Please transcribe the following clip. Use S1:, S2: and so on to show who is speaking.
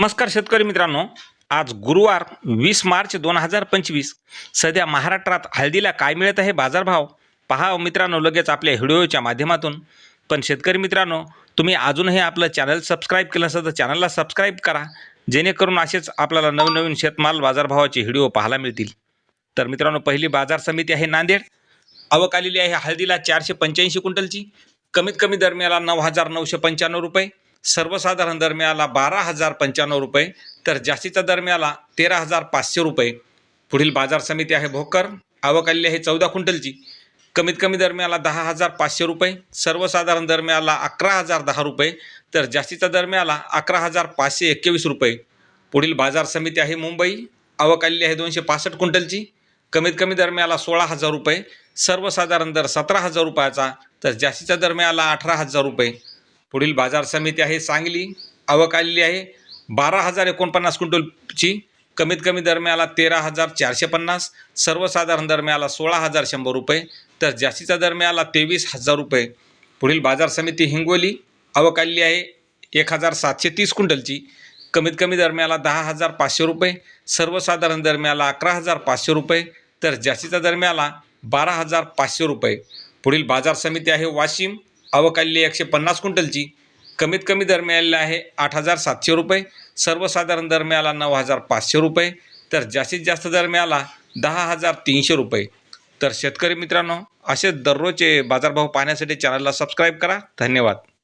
S1: नमस्कार शेतकरी मित्रांनो. आज गुरुवार वीस मार्च दोन हजार पंचवीस. सध्या महाराष्ट्रात हळदीला काय मिळत आहे बाजारभाव? पहा हो मित्रांनो लगेच आपल्या व्हिडिओच्या माध्यमातून. पण शेतकरी मित्रांनो तुम्ही अजूनही आपलं चॅनल सबस्क्राईब केलं असेल तर चॅनलला सबस्क्राईब करा. जेणेकरून असेच आपल्याला नवनवीन शेतमाल बाजारभावाचे व्हिडिओ पाहायला मिळतील. तर मित्रांनो पहिली बाजार समिती आहे नांदेड. आवक आलेली आहे हळदीला चारशे पंच्याऐंशी क्विंटलची. कमीत कमी दरम्याला नऊ हजार नऊशे पंच्याण्णव रुपये. सर्वसाधारण दरम्याला बारा हजार पंच्याण्णव रुपये तर जास्तीचा दरम्याला तेरा हजार पाचशे रुपये. पुढील बाजार समिती आहे भोकर. आवक आलेली आहे चौदा क्विंटलची. कमीत कमी दरम्याला दहा हजार पाचशे रुपये. सर्वसाधारण दरम्याला अकरा हजार दहा रुपये. तर जास्तीचा दरम्याला अकरा हजार पाचशे एक्केवीस रुपये. पुढील बाजार समिती आहे मुंबई. आवक आलेली आहे दोनशे पासष्ट क्विंटलची. कमीत कमी दरम्याला सोळा हजार रुपये. सर्वसाधारण दर सतरा हजार रुपयाचा. तर जास्तीचा दरम्याला अठरा हजार रुपये. पुढील बाजार समिती आहे सांगली आवक आलेली आहे. बारा हजार एकोणपन्नास क्विंटलची कमीत कमी दरम्याला तेरा हजार चारशे पन्नास सर्वसाधारण दरम्याला सोळा हजार शंभर रुपये तर जास्तीचा दरम्याला तेवीस हजार रुपये. पुढील बाजार समिती हिंगोली आवक आलेली आहे एक हजार सातशे तीस क्विंटलची कमीत कमी दरम्याला दहा हजार पाचशे रुपये सर्वसाधारण दरम्याला अकरा हजार पाचशे रुपये तर जास्तीचा दरम्याला बारा हजार पाचशे रुपये. पुढील बाजार समिती आहे वाशिम अवकाल्य एकशे पन्नास क्विंटलची. कमीत कमी दरम्याला आहे आठ हजार सातशे रुपये. सर्वसाधारण दरम्याला नऊ हजार पाचशे रुपये. तर जास्तीत जास्त दरम्याला दहा हजार तीनशे रुपये. तर शेतकरी मित्रांनो असे दररोजचे बाजारभाव पाहण्यासाठी चॅनलला सबस्क्राईब करा. धन्यवाद.